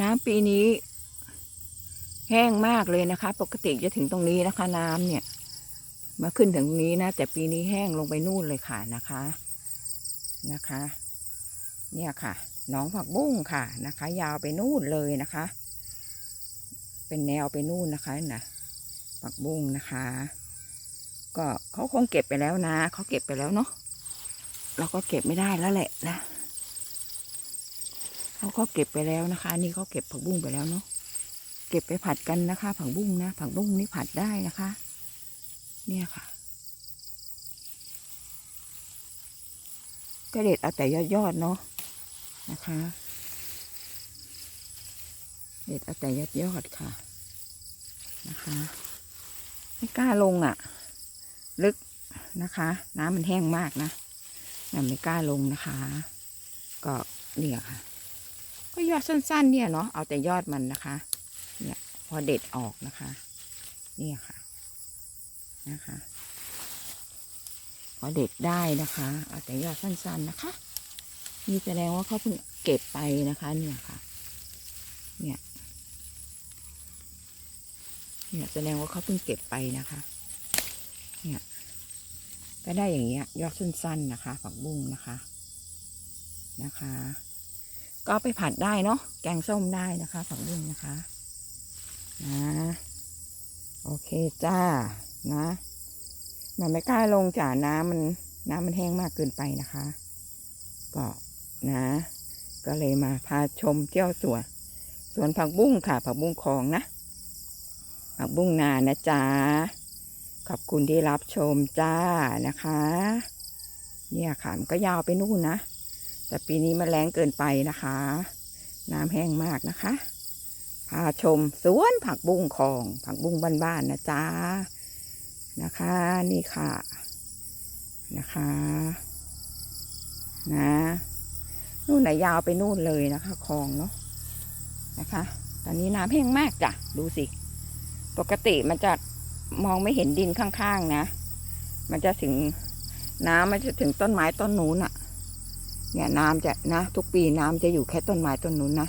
น้ำปีนี้ แห้งมากเลยนะคะ ปกติจะถึงตรงนี้นะคะ น้ำเนี่ย มาขึ้นถึงตรงนี้นะ แต่ปีนี้แห้งลงไปนู่นเลยค่ะนะคะนะคะ เนี่ยค่ะหน้องผักบุ้งค่ะนะคะ ยาวไปนู่นเลยนะคะ เป็นแนวไปนู่นนะคะนะผักบุ้งนะคะ ก็เขาคงเก็บไปแล้วนะเขาเก็บไปแล้วเนาะเราก็เก็บไม่ได้แล้วแหละนะ เขาก็เก็บไปแล้วนะคะนี่เขาเก็บผักบุ้งไปแล้วเนาะเก็บไปผัดกันนะคะ ผักบุ้งนะ ผักบุ้งนี่ผัดได้นะคะ เนี่ยค่ะก็เด็ดเอาแต่ยอดๆเนาะนะคะ เด็ดเอาแต่ยอดยอดๆค่ะนะคะ ไม่กล้าลงอะ ลึกนะคะ น้ำมันแห้งมากนะไม่กล้าลงนะคะ ก็เนี่ยค่ะ ก็ยอดสั้น ๆ เนี่ยเนาะเอาแต่ยอดมันนะคะ เนี่ยพอเด็ดออกนะคะเนี่ยค่ะนะคะ พอเด็ดได้นะคะ เอาแต่ยอดสั้น ๆ นะคะนี่แสดงว่าเขาเพิ่งเก็บไปนะคะ เนี่ยค่ะ เนี่ยเนี่ยแสดงว่าเขาเพิ่งเก็บไปนะคะ เนี่ยก็ได้อย่างเงี้ยยอดสั้นๆนะคะ ผักบุ้งนะคะนะคะ ก็ไปผัดได้เนาะแกงส้มได้นะคะผักบุ้งนะคะนะโอเคจ้านะมันไม่กล้าลงจ่าน้ำมันน้ำมันแห้งมากเกินไปนะคะ ก็นะ ก็เลยมาพาชมเที่ยวสวนสวนผักบุ้งค่ะ ผักบุ้งคลองนะผักบุ้งนานะจ๊ะขอบคุณที่รับชมจ้านะคะ เนี่ยค่ะมันก็ยาวไปนู่นนะ แต่ปีนี้มันแรงเกินไปนะคะ น้ำแห้งมากนะคะ พาชมสวนผักบุ้งคอง ผักบุ้งบ้านๆนะจ๊ะนะคะนี่ค่ะนะคะนะนู่นไหนยาวไปนู่นเลยนะคะคลองเนาะนะคะ ตอนนี้น้ำแห้งมากจ้ะดูสิ ปกติมันจะมองไม่เห็นดินข้างๆนะ มันจะถึงน้ำมันจะถึงต้นไม้ต้นนู้นอะ เนี่ยน้ำจะนะ ทุกปีน้ำจะอยู่แค่ต้นไม้ต้นนู้นนะ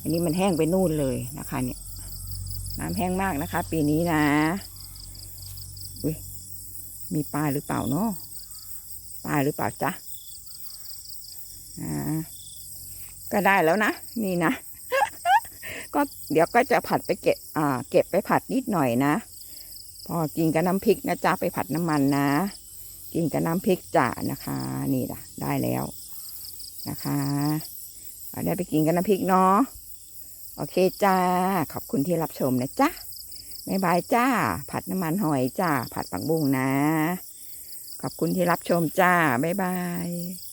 อันนี้มันแห้งไปนู่นเลยนะคะ เนี่ย น้ำแห้งมากนะคะ ปีนี้นะอุ้ยมีปลาหรือเปล่าเนาะปลาหรือเปล่าจ๊ะอ่าก็ได้แล้วนะ นี่นะ ก็เดี๋ยวก็จะผัดไปเก็บ อ่า เก็บไปผัดนิดหน่อยนะ พอกินกับน้ำพริกนะจ๊ะไปผัดน้ำมันนะ กินกับน้ำพริกจ่านะคะ นี่ล่ะ ได้แล้ว นะคะได้ไปกินกันนะพริกเนาะโอเคจ้า ขอบคุณที่รับชมนะจ๊ะบ๊ายบายจ้า ผัดน้ำมันหอยจ้า ผัดปักบุ้งนะ ขอบคุณที่รับชมจ้า บ๊ายบาย